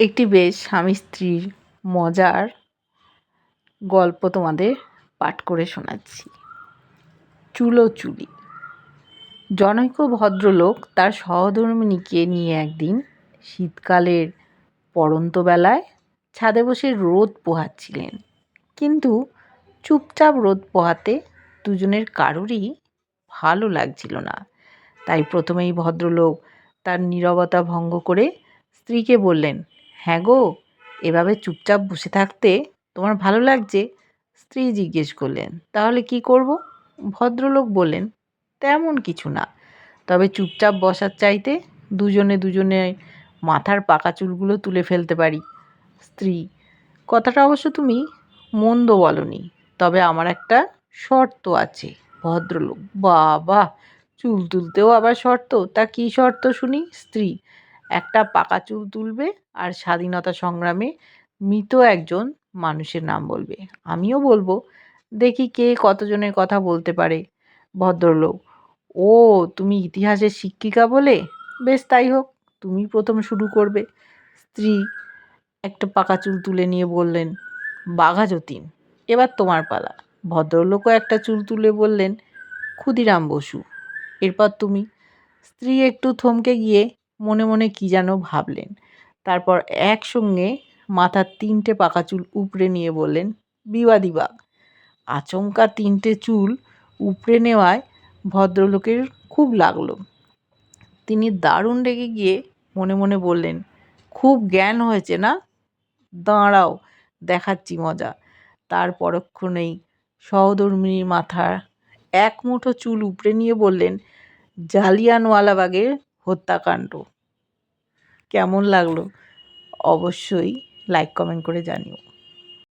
একটি বেশ স্বামী স্ত্রীর মজার গল্প তোমাদের পাঠ করে শোনাচ্ছি। চুলো চুলি জনৈক ভদ্রলোক তার সহধর্মিণীকে নিয়ে একদিন শীতকালের পড়ন্ত বেলায় ছাদে বসে রোদ পোহাচ্ছিলেন। কিন্তু চুপচাপ রোদ পোহাতে দুজনের কারোরই ভালো লাগছিল না। তাই প্রথমেই ভদ্রলোক তার নীরবতা ভঙ্গ করে স্ত্রীকে বললেন হ্যাঁ গো, এভাবে চুপচাপ বসে থাকতে তোমার ভালো লাগছে? স্ত্রী জিজ্ঞেস করলেন, তাহলে কি করব? ভদ্রলোক বললেন, তেমন কিছু না। তবে চুপচাপ বসার চাইতে দুজনে দুজনে মাথার পাকা চুলগুলো তুলে ফেলতে পারি। স্ত্রী, কথাটা অবশ্য তুমি মন্দ বলনি, তবে আমার একটা শর্ত আছে। ভদ্রলোক বাবা চুল তুলতেও আবার শর্ত, তা কী শর্ত শুনি? স্ত্রী একটা পাকা চুল তুলবে আর স্বাধীনতা সংগ্রামে মৃত একজন মানুষের নাম বলবে। আমিও বলব, দেখি কে কতজনের কথা বলতে পারে ভদ্রলোক। ও, তুমি ইতিহাসের শিক্ষিকা বলে? বেশ, তাই হোক, তুমি প্রথম শুরু করবে। স্ত্রী একটা পাকা চুল তুলে নিয়ে বললেন, বাঘা যতীন, এবার তোমার পালা। ভদ্রলোকও একটা চুল তুলে বললেন, ক্ষুদিরাম বসু, এরপর তুমি। স্ত্রী একটু থমকে গিয়ে মনে মনে কী যেন ভাবলেন। তারপর একসঙ্গে মাথার তিনটে পাকা চুল উপড়ে নিয়ে বললেন, বিবাদী আচমকা তিনটে চুল উপড়ে নেওয়ায় ভদ্রলোকের খুব লাগল। তিনি দারুণ রেগে গিয়ে মনে মনে বললেন, খুব জ্ঞান হয়েছে না? দাঁড়াও, দেখাচ্ছি মজা। তার পরক্ষণেই সহধর্মিনীর মাথার এক মুঠো চুল উপড়ে নিয়ে বললেন জালিয়ানওয়ালাবাগের হত্যাকাণ্ড। কেমন লাগল? অবশ্যই লাইক কমেন্ট করে জানিও।